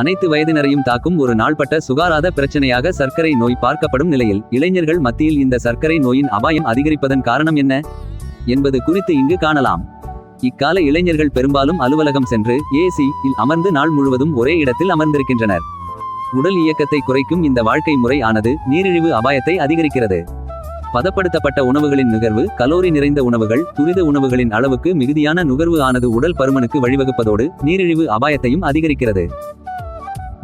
அனைத்து வயதினரையும் தாக்கும் ஒரு நாள்பட்ட சுகாராத பிரச்சனையாக சர்க்கரை நோய் பார்க்கப்படும் நிலையில் இளைஞர்கள் மத்தியில் இந்த சர்க்கரை நோயின் அபாயம் அதிகரிப்பதன் காரணம் என்ன என்பது குறித்து இங்கு காணலாம். இக்கால இளைஞர்கள் பெரும்பாலும் அலுவலகம் சென்று ஏசி இல் அமர்ந்து நாள் முழுவதும் ஒரே இடத்தில் அமர்ந்திருக்கின்றனர். உடல் இயக்கத்தை குறைக்கும் இந்த வாழ்க்கை முறை ஆனது நீரிழிவு அபாயத்தை அதிகரிக்கிறது. பதப்படுத்தப்பட்ட உணவுகளின் நுகர்வு கலோரி நிறைந்த உணவுகள் துரித உணவுகளின் அளவுக்கு மிகுதியான நுகர்வு ஆனது உடல் பருமனுக்கு வழிவகுப்பதோடு நீரிழிவு அபாயத்தையும் அதிகரிக்கிறது.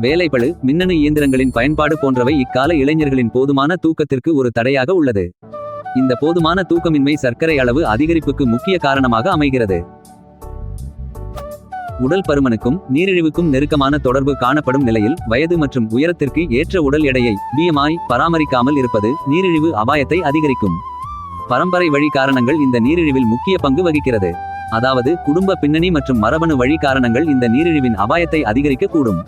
வேலைப்பழு மின்னணு இயந்திரங்களின் பயன்பாடு போன்றவை இக்கால இளைஞர்களின் போதுமான தூக்கத்திற்கு ஒரு தடையாக உள்ளது. இந்த போதுமான தூக்கமின்மை சர்க்கரை அளவு அதிகரிப்புக்கு முக்கிய காரணமாக அமைகிறது. உடல் பருமனுக்கும் நீரிழிவுக்கும் நெருக்கமான தொடர்பு காணப்படும் நிலையில் வயது மற்றும் உயரத்திற்கு ஏற்ற உடல் எடையை பிஎம்ஐ பராமரிக்காமல் இருப்பது நீரிழிவு அபாயத்தை அதிகரிக்கும். பரம்பரை வழி காரணங்கள் இந்த நீரிழிவில் முக்கிய பங்கு வகிக்கிறது. அதாவது குடும்ப பின்னணி மற்றும் மரபணு வழி காரணங்கள் இந்த நீரிழிவின் அபாயத்தை அதிகரிக்க கூடும்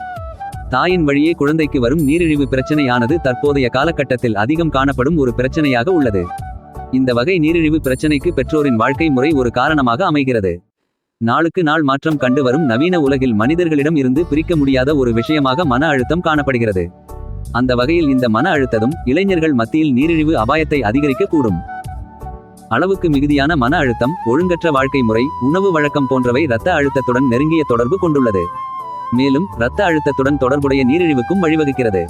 தாயின் வழியே குழந்தைக்கு வரும் நீரிழிவு பிரச்சனையானது தற்போதைய காலகட்டத்தில் அதிகம் காணப்படும் ஒரு பிரச்சனையாக உள்ளது. இந்த வகை நீரிழிவு பிரச்சனைக்கு பெற்றோரின் வாழ்க்கை முறை ஒரு காரணமாக அமைகிறது. நாளுக்கு நாள் மாற்றம் கண்டு வரும் நவீன உலகில் மனிதர்களிடம் இருந்து பிரிக்க முடியாத ஒரு விஷயமாக மன அழுத்தம் காணப்படுகிறது. அந்த வகையில் இந்த மன அழுத்ததும் இளைஞர்கள் மத்தியில் நீரிழிவு அபாயத்தை அதிகரிக்க கூடும் அளவுக்கு மிகுதியான மன அழுத்தம் ஒழுங்கற்ற வாழ்க்கை முறை உணவு வழக்கம் போன்றவை இரத்த அழுத்தத்துடன் நெருங்கிய தொடர்பு கொண்டுள்ளது. மேலும் இரத்த அழுத்தத்துடன் தொடர்புடைய நீரிழிவுக்கும் வழிவகுக்கிறது.